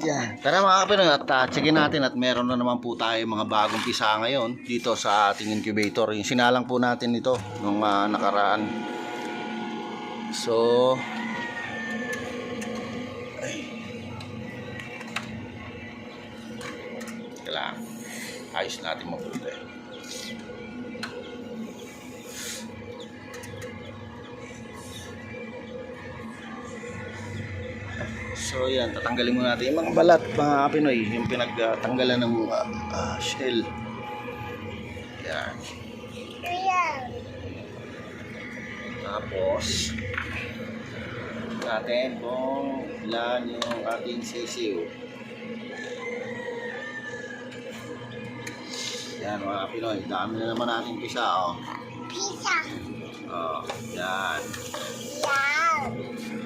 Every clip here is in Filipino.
Yan. Tara mga kapinoy at uh, checkin natin at meron na naman po tayo mga bagong pisa ngayon dito sa ating incubator. Yung sinalang po natin ito nung ah, nakaraan. So, ay. Kailangan. Ayos natin mabuti. So yan, tatanggalin muna natin yung mga balat, mga Pinoy, yung pinagtanggalan ng ah, ah, shell. Yan. Tapos, natin kung ilan yung ating sisiw. Yan mga Pinoy, dami na naman natin pisa oh. Pizza. Oh, yan. Wow.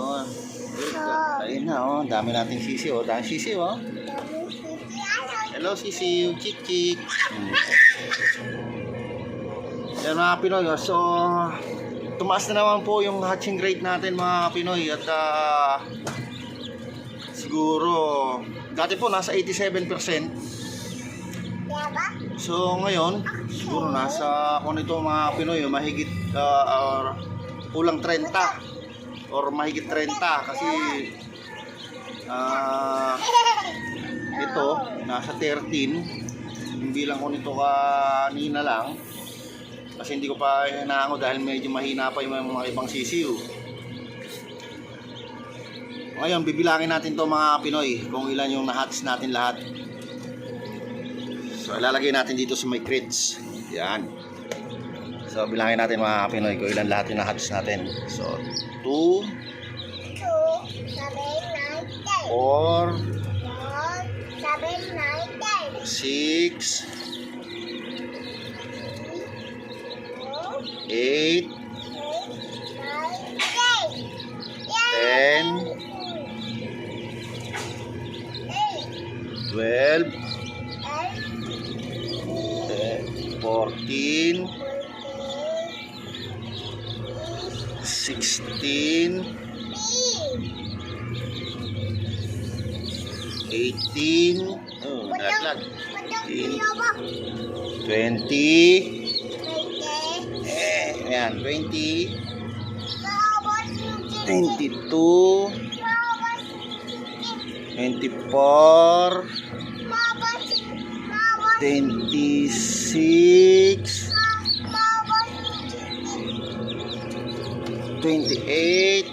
So, ayun na oh, dami nating sisiw oh. Dami sisiw oh. Hello sisiw, chik chik. Hmm. Yan mga Pinoy, oh. so tumaas na naman po yung hatching rate natin mga Pinoy at ah, siguro dati po nasa 87%. Diba? So ngayon, siguro nasa kung ito mga Pinoy, oh, mahigit ah, or kulang 30 or mahigit 30 kasi ah ito nasa 13 yung bilang ko nito kanina lang. Kasi hindi ko pa hinahango dahil medyo mahina pa yung mga ibang sisiw ngayon bibilangin natin to mga Pinoy kung ilan yung nahatch natin lahat. So ilalagay natin dito sa may crates. Yan so bilangin natin mga Pinoy kung ilan lahat yung nahatch natin so 2 Two, seven, nine, ten. 4 One, seven, nine, ten. 6 Two, 8 18 oh, laglag 20 eh, ayan 20 22 24 26 28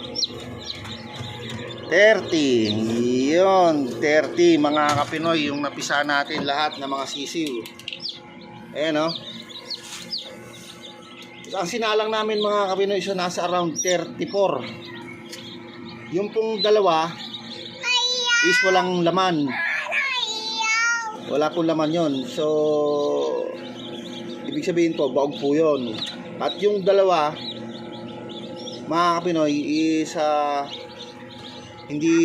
30 yun 30 mga kapinoy yung napisa natin lahat ng mga sisiw. Ayan o ang sinalang namin mga kapinoy so nasa around 34 yung pong dalawa is walang laman. Wala pong laman yon so ibig sabihin po baog po yun. At yung dalawa mga kapinoy is ah, hindi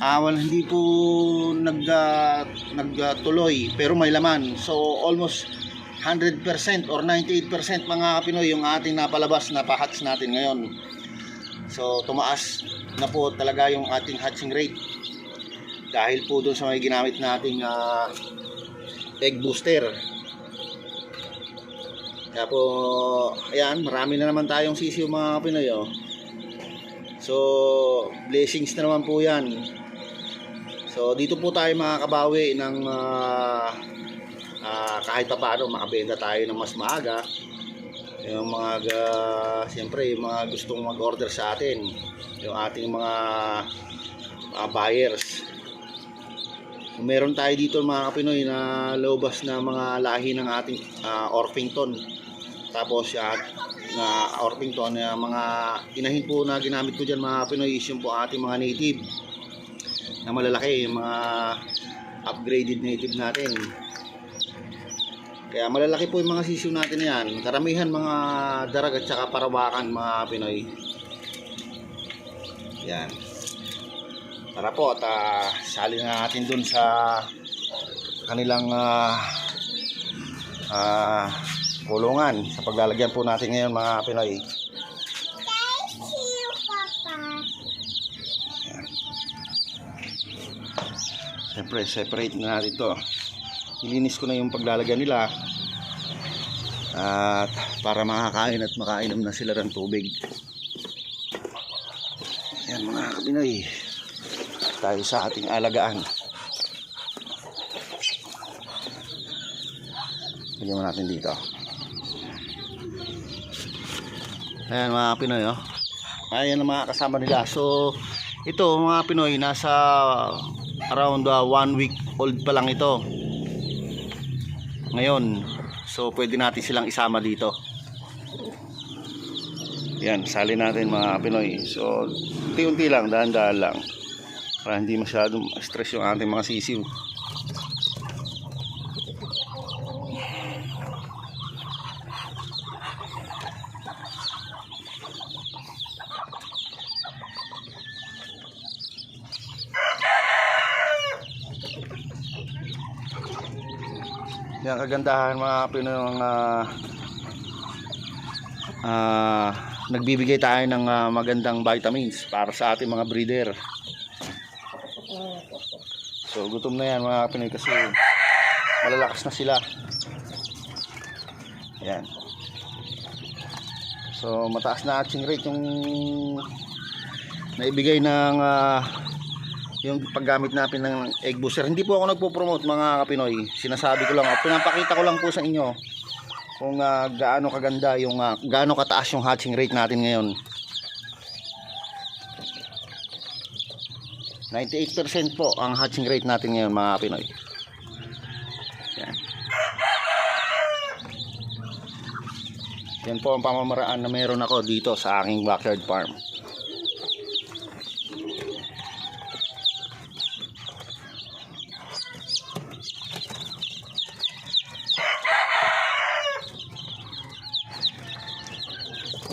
ah wala hindi po nag ah, nagtuloy pero may laman so almost 100% or 98% mga Pinoy yung ating napalabas na pa-hatch natin ngayon so tumaas na po talaga yung ating hatching rate dahil po doon sa may ginamit nating ah, egg booster kaya po ayan marami na naman tayong sisiw mga Pinoy oh. So, blessings na naman po yan. So, dito po tayo makakabawi ng ah, ah, kahit pa paano makabenta tayo ng mas maaga. Yung mga, uh, siyempre, yung mga gustong mag-order sa atin. Yung ating mga, mga buyers. Meron tayo dito mga Pinoy na lobas na mga lahi ng ating ah, Orpington. Tapos uh, na Orpington na mga inahin po na ginamit ko dyan mga Pinoy is yung po ating mga native na malalaki yung mga upgraded native natin. Kaya malalaki po yung mga sisiw natin na yan. Karamihan mga darag at saka parawakan mga Pinoy. Yan. Tara po at ah, sali na natin dun sa kanilang ah, ah, kulungan sa paglalagyan po natin ngayon mga Pinoy Siyempre, separate na natin to. Ilinis ko na yung paglalagyan nila. At para makakain at makainom na sila ng tubig. Yan mga kabinoy. Tayo sa ating alagaan. Lagyan mo natin dito. Ayan mga Pinoy oh. Ayan ang mga kasama nila. So, ito mga Pinoy, nasa around uh, one week old pa lang ito. Ngayon, so pwede natin silang isama dito. Yan, sali natin mga Pinoy. So, unti-unti lang, dahan-dahan lang. Para hindi masyadong stress yung ating mga sisiw. Yan kagandahan mga Pinoy ah, ah, nagbibigay tayo ng ah, magandang vitamins para sa ating mga breeder. So gutom na yan mga Pinoy kasi malalakas na sila. Yan. So mataas na hatching rate yung naibigay ng ah, yung paggamit natin ng egg booster. Hindi po ako nagpo-promote mga kapinoy. Sinasabi ko lang, pinapakita ko lang po sa inyo kung ah, gaano kaganda yung ah, gaano kataas yung hatching rate natin ngayon. 98% po ang hatching rate natin ngayon mga Pinoy. Yan. Yan po ang pamamaraan na meron ako dito sa aking backyard farm.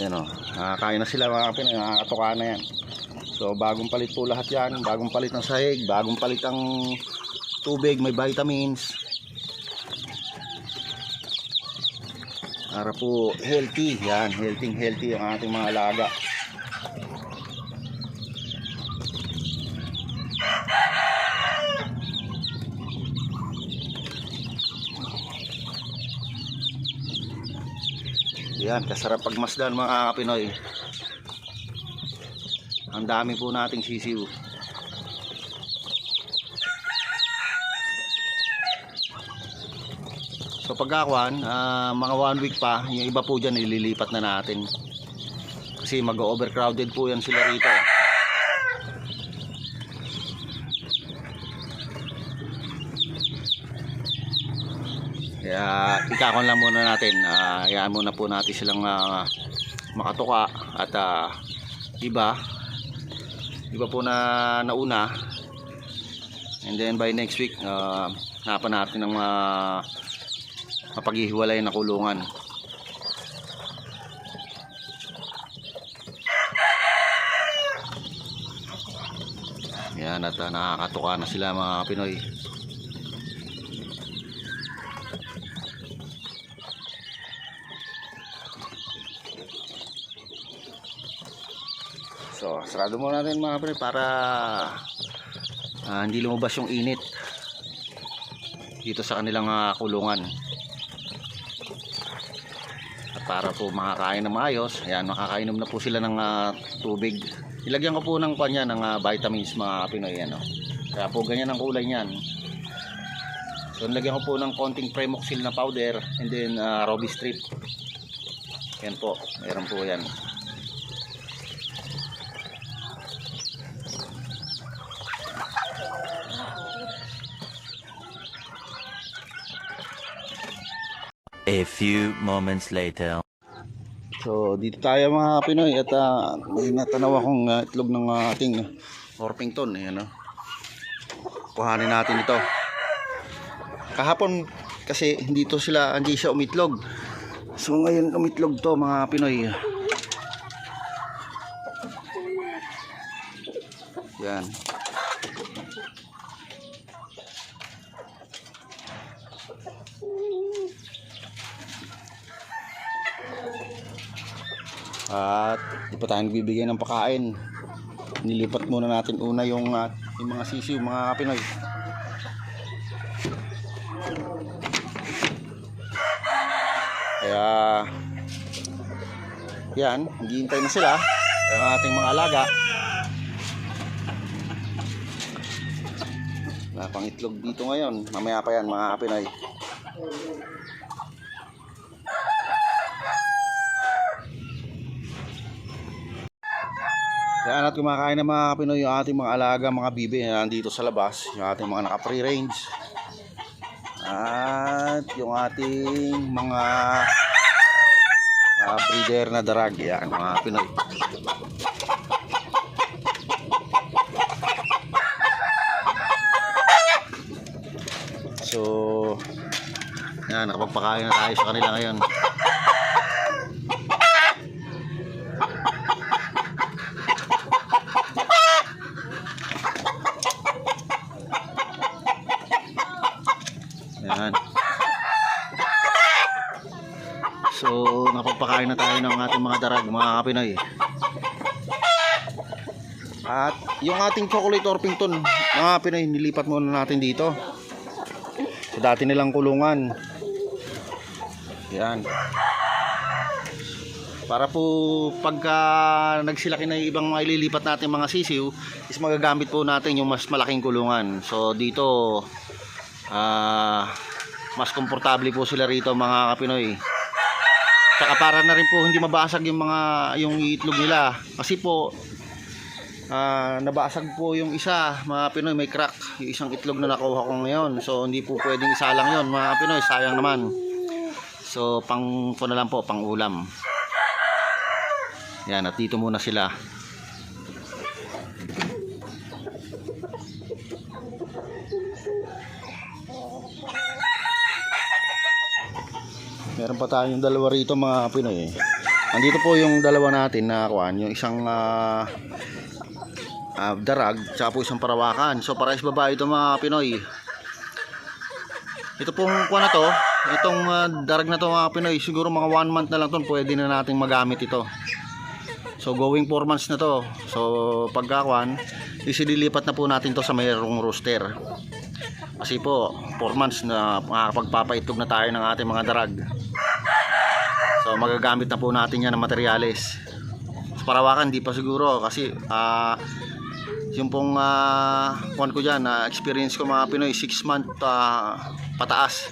Yan o, nakakain na sila mga Pinoy, nakakatuka na yan. So bagong palit po lahat yan, bagong palit ng sahig, bagong palit ang tubig, may vitamins. Para po healthy, yan, healthy healthy ang ating mga alaga. Yan, kasarap pagmasdan mga Pinoy. Ang dami po nating sisiw. So pagkakuan, ah, mga one week pa, yung iba po dyan ililipat na natin. Kasi mag-overcrowded po yan sila rito. Kaya ikakon lang muna natin. Uh, hayaan muna po natin silang ah, makatuka at ah, iba. Iba po na nauna. And then by next week uh, hanapan natin ng mga mapaghihiwalay na kulungan. Yan at uh, nakakatuka na sila mga Pinoy So, sarado muna natin mga pre para ah, hindi lumabas yung init dito sa kanilang ah, kulungan. At para po makakain na maayos, ayan, makakainom na po sila ng ah, tubig. Ilagyan ko po ng kanya ng ah, vitamins mga Pinoy ano. Kaya po ganyan ang kulay niyan. So, nilagyan ko po ng konting Premoxil na powder and then uh, Robi strip. Yan po, meron po yan. A few moments later. So, dito tayo mga Pinoy at uh, may natanaw akong ah, itlog ng ah, ating Orpington. Ayan, no? Kuhanin natin ito. Kahapon kasi hindi to sila, hindi siya umitlog. So, ngayon umitlog to mga Pinoy. Yan. pa tayo nagbibigay ng pakain. Nilipat muna natin una yung, uh, yung mga sisiw mga Pinoy. Kaya yan naghihintay na sila ang ating mga alaga. Wala pang itlog dito ngayon. Mamaya pa yan mga Pinoy. Yan at kumakain ng mga Pinoy yung ating mga alaga, mga bibi na nandito sa labas. Yung ating mga naka-free range. At yung ating mga ah, breeder na darag. Yan, mga Pinoy. So, yan, nakapagpakain na tayo sa kanila ngayon. Yan. So, napagpakain na tayo ng ating mga darag, mga kapinoy. At yung ating chocolate Orpington, mga Pinoy, nilipat muna natin dito. Sa dati nilang kulungan. Yan. Para po pagka nagsilaki na ibang mga ililipat natin mga sisiw, is magagamit po natin yung mas malaking kulungan. So dito, ah mas komportable po sila rito mga kapinoy. Tsaka para na rin po hindi mabasag yung mga yung itlog nila. Kasi po ah nabasag po yung isa, mga Pinoy may crack, yung isang itlog na nakuha ko ngayon. So hindi po pwedeng isa lang 'yon, mga Pinoy, sayang naman. So pang ko na lang po, pang ulam. Yan, at dito muna sila. Meron pa tayong dalawa rito mga Pinoy. Andito po yung dalawa natin na kuan, yung isang ah, ah, darag, tsaka po isang parawakan. So para is babae ito mga Pinoy. Ito pong kuan na to, itong ah, darag na to mga Pinoy, siguro mga 1 month na lang to, pwede na nating magamit ito. So going 4 months na to. So pagka kuan, isililipat na po natin to sa mayroong rooster. Kasi po, 4 months na makakapagpapaitlog na tayo ng ating mga darag. So magagamit na po natin yan ng materyales. Sa parawakan, di pa siguro kasi ah yung pong kuwan ko dyan, na experience ko mga Pinoy, 6 month ah, pataas.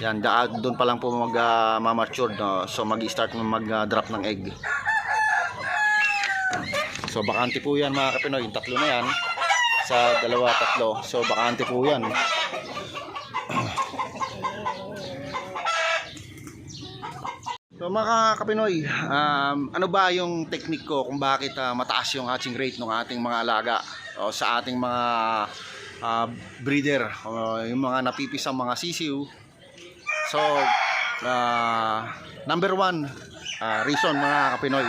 Yan, doon pa lang po mag uh, mature, no? so mag-start mag-drop ng egg. So bakante po yan mga kapinoy, yung tatlo na yan sa dalawa tatlo. So bakante po yan. So mga kapinoy, um, ano ba yung technique ko kung bakit ah, mataas yung hatching rate ng ating mga alaga o sa ating mga ah, breeder o yung mga napipisang mga sisiw. So, ah, number one ah, reason mga kapinoy,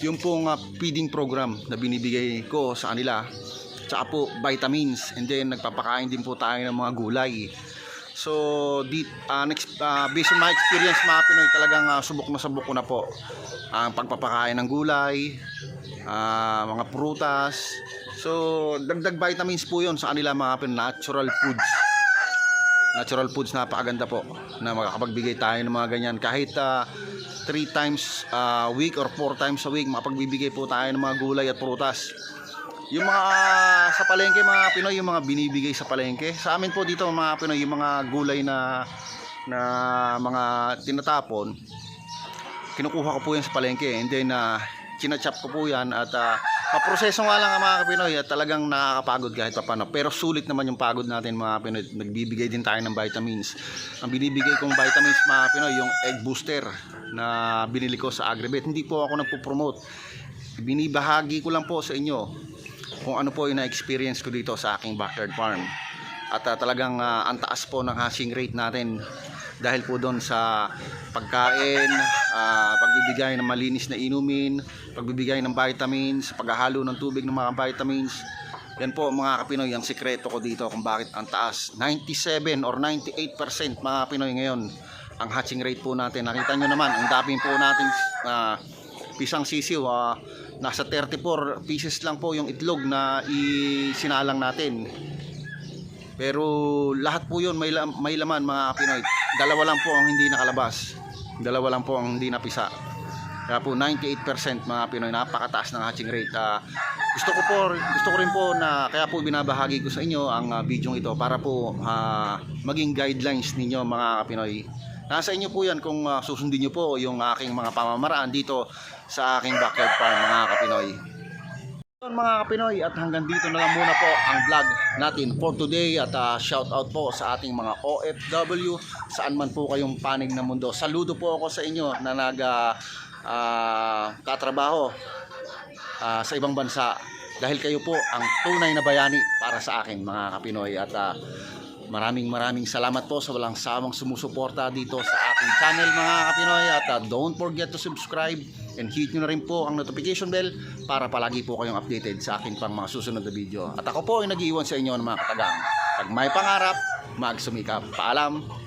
yung pong ah, feeding program na binibigay ko sa kanila tsaka po vitamins. And then nagpapakain din po tayo ng mga gulay. So di, ah, next, ah, based on my experience mga Pinoy talagang ah, subok na subok ko na po ang pagpapakain ng gulay ah, mga prutas. So dagdag vitamins po yon sa kanila mga Pinoy. Natural foods. Natural foods napakaganda po na makakapagbigay tayo ng mga ganyan. Kahit 3 times a week or 4 times a week makapagbibigay po tayo ng mga gulay at prutas yung mga ah, sa palengke mga Pinoy yung mga binibigay sa palengke. Sa amin po dito mga Pinoy yung mga gulay na na mga tinatapon kinukuha ko po yan sa palengke. And then uh, chinachop ko po yan at uh, maproseso nga lang ang mga Pinoy at talagang nakakapagod kahit pa paano pero sulit naman yung pagod natin mga Pinoy. Nagbibigay din tayo ng vitamins. Ang binibigay kong vitamins mga Pinoy yung egg booster na binili ko sa Agribet. Hindi po ako nagpo-promote. Binibahagi ko lang po sa inyo kung ano po yung na-experience ko dito sa aking backyard farm at ah, talagang ah, ang taas po ng hatching rate natin dahil po doon sa pagkain, ah, pagbibigay ng malinis na inumin, pagbibigay ng vitamins, paghahalo ng tubig ng mga vitamins. Yan po mga kapinoy, ang sikreto ko dito kung bakit ang taas. 97 or 98% mga Pinoy ngayon ang hatching rate po natin. Nakita nyo naman, ang dami po natin ah, pisang sisiw. ah, nasa 34 pieces lang po yung itlog na isinalang natin. Pero lahat po yun may, may laman mga Pinoy. Dalawa lang po ang hindi nakalabas. Dalawa lang po ang hindi napisa. Kaya po 98% mga Pinoy napakataas ng hatching rate. Ah, gusto ko po gusto ko rin po na kaya po binabahagi ko sa inyo ang uh, video ito para po ah, maging guidelines ninyo mga Pinoy. Nasa inyo po yan kung ah, susundin niyo po yung aking mga pamamaraan dito sa aking backyard farm mga Kapinoy. Yun, mga Kapinoy at hanggang dito na lang muna po ang vlog natin for today at ah, shout out po sa ating mga OFW saan man po kayong panig ng mundo. Saludo po ako sa inyo na nag ah, ah, tatrabaho ah, sa ibang bansa dahil kayo po ang tunay na bayani para sa akin mga Kapinoy at ah, maraming maraming salamat po sa walang sawang sumusuporta dito sa aking channel mga Kapinoy at ah, don't forget to subscribe and hit nyo na rin po ang notification bell para palagi po kayong updated sa akin pang mga susunod na video. At ako po ay nag-iwan sa inyo ng mga katagang. Pag may pangarap, magsumikap. Paalam!